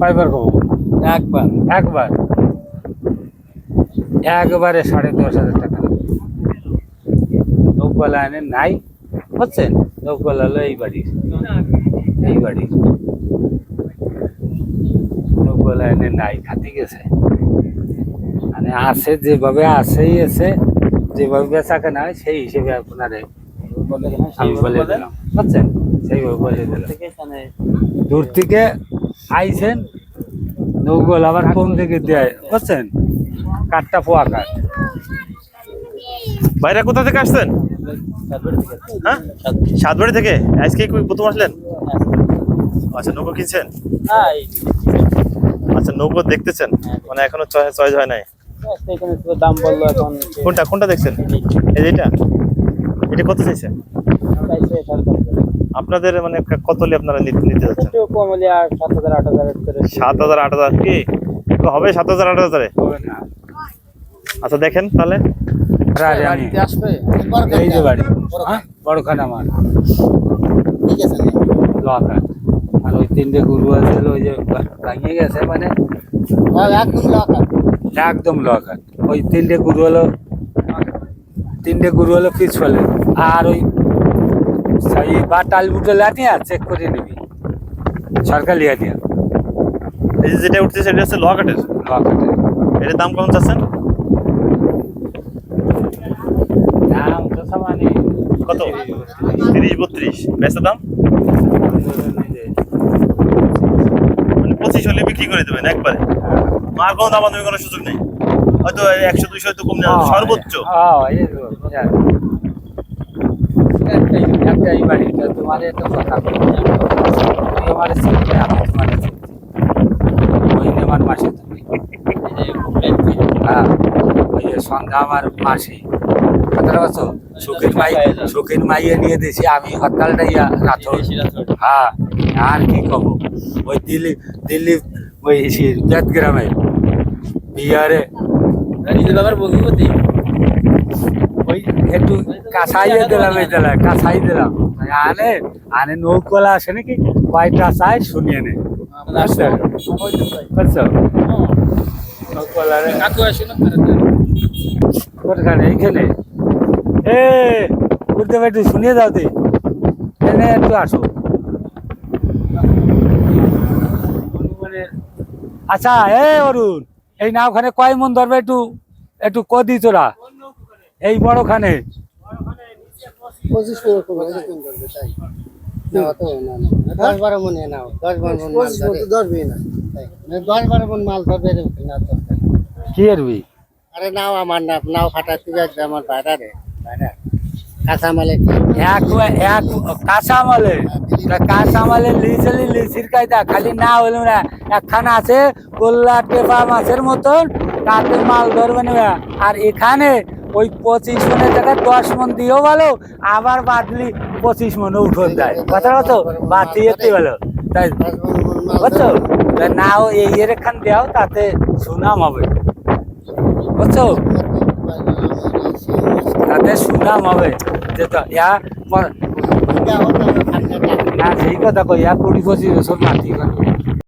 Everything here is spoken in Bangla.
কয়বার কব? একবার। একবার? একবারে সাড়ে দশ হাজার টাকা। নৌকা লাইনে নাই। বুঝছেন নৌকা হলো এই বাড়ির। এই বাড়ির। নৌকা লাইনে নাই খাতি গেছে। মানে আছে যেভাবে আছেই আছে। যেভাবে বেচা কেনা হয় সেই হিসেবে আপনার আমি বলে দিলাম। বুঝছেন সেইভাবে বলে দিলাম। দূর থেকে আইছেন নৌকোল আবার কোন দিকে দেয়। বুঝছেন? কাঠটা পোয়া কাঠ। ভাইরা কোথা থেকে আসছেন? সাতবাড়ি থেকে হ্যাঁ? সাতবাড়ি থেকে? আজকে প্রথম আসলেন? আচ্ছা নৌকো কিনছেন? হ্যাঁ আচ্ছা নৌকো দেখতেছেন? মানে এখনও চয়েস হয় নাই? দাম বলল এখন। কোনটা কোনটা দেখছেন? এই যে। এটা? এটা কত চাইছেন? আপনাদের মানে ক- কত হলে আপনারা নিতে নিতে যাচ্ছেন? একটু কম হলে আর সাত হাজার আট হাজার করে সাত হাজার আট হাজার কি? তো হবে সাত হাজার আট হাজারে? হবে না। আচ্ছা দেখেন তাহলে। আরে আমি। আসবে? এই যে বাড়ি। হ্যাঁ? বড়খান আমার। ঠিক আছে লকার আর ওই তিনটে গরু আছে ওই যে ভাঙিয়ে গেছে মানে। একদম লাখা একদম লকার ওই তিনটে গরু হলো তিনটে গরু হলো পিছ ফেলে আর ওই সেই বা চেক করে নিবি। সরকার এই যে যেটা উঠছে সেটা হচ্ছে লোহাকাটের লকারের এটার দাম কেমন চাচ্ছেন? দাম তো কত? তিরিশ বত্রিশ। বেচা দাম? মানে পঁচিশ হলে বিক্রি করে দেবেন একবারে। আর কোনো দাম করার সুযোগ নেই। হয়তো একশো দুইশো হয়তো কম নেওয়া সর্বোচ্চ। হ্যাঁ এই তো, বুঝা। একটাই একটাই বাড়িটা তোমার এত কথা আমি তোমার ওই আমার মাসে তুমি হ্যাঁ ওই সন্ধ্যা আমার কথাটা বলছো? মাই মাইয়ে নিয়ে দিয়েছি আমি হরতালটা ইয়া রাত হ্যাঁ আর কি কব? ওই দিল্লি দিল্লি ওই গ্রামে বিহারে। ওই একটু কাঁসাইয়ে দিলাম এই দিলাম কাঁসাই দিলাম। আনে আনে নৌকলা আসে নাকি? কয়টা চাই শুনিয়ে নে। বুঝছ? বুঝছ? নৌকলারে। কাকু আসে না কোনখানে এইখানে? এ উঠতে একটু শুনিয়ে দাও তুই এনে একটু আসো। মানে আচ্ছা এ অরুণ এই নাওখানে কয় মন ধরবে একটু একটু কদি তোরা। এই বড়খানে। পঁচিশ করে করব তাই। না অত না না দশ বারো মনে নাও দশ বারো মন মাল ধরে। ধরবি না। তাই। দশ বারো মন মাল ধরবে এরকম না তো। কি এরবি আরে নাও আমার না নাও আমার রে এক এক কাঁচামালে। তা কাঁচামালে লিচলি লিচির কায়দা খালি না হলো না একখানা আছে গোল্লা টেপা মাছের মতন তাতে মাল ধরবে না। আর এখানে ওই পঁচিশ মনের জায়গায় দশ মন দিয়েও ভালো আবার বাদলি পঁচিশ মনে উঠোন দেয়। কথা কত বাড়তি যেতে ভালো তাই বুঝছ নাও এই এর খান দেও তাতে সুনাম হবে। বুঝছ তাতে সুনাম হবে। যে তো ইয়া না সেই কথা কই ইয়া কুড়ি পঁচিশ বছর করবে